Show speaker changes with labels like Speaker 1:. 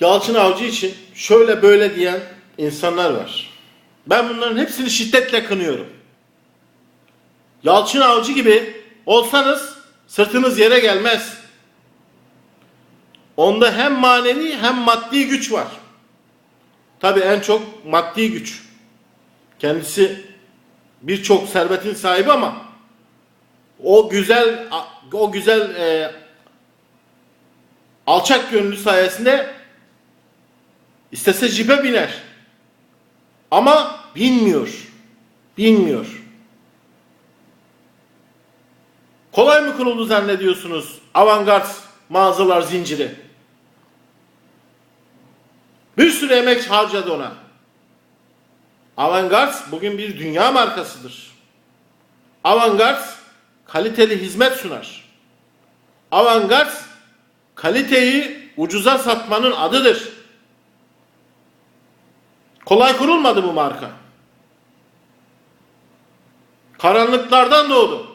Speaker 1: Yalçın Avcı için şöyle böyle diyen insanlar var. Ben bunların hepsini şiddetle kınıyorum. Yalçın Avcı gibi olsanız sırtınız yere gelmez. Onda hem manevi hem maddi güç var. Tabii en çok maddi güç. Kendisi birçok servetin sahibi ama o güzel o güzel e, alçak gönüllü sayesinde istese jipe biner. Ama bilmiyor. Bilmiyor. Kolay mı kuruldu zannediyorsunuz avantgard mağazalar zinciri? Bir sürü emek harcadı ona. Avantgard bugün bir dünya markasıdır. Avantgard kaliteli hizmet sunar. Avantgard kaliteyi ucuza satmanın adıdır. Kolay kurulmadı bu marka. Karanlıklardan doğdu.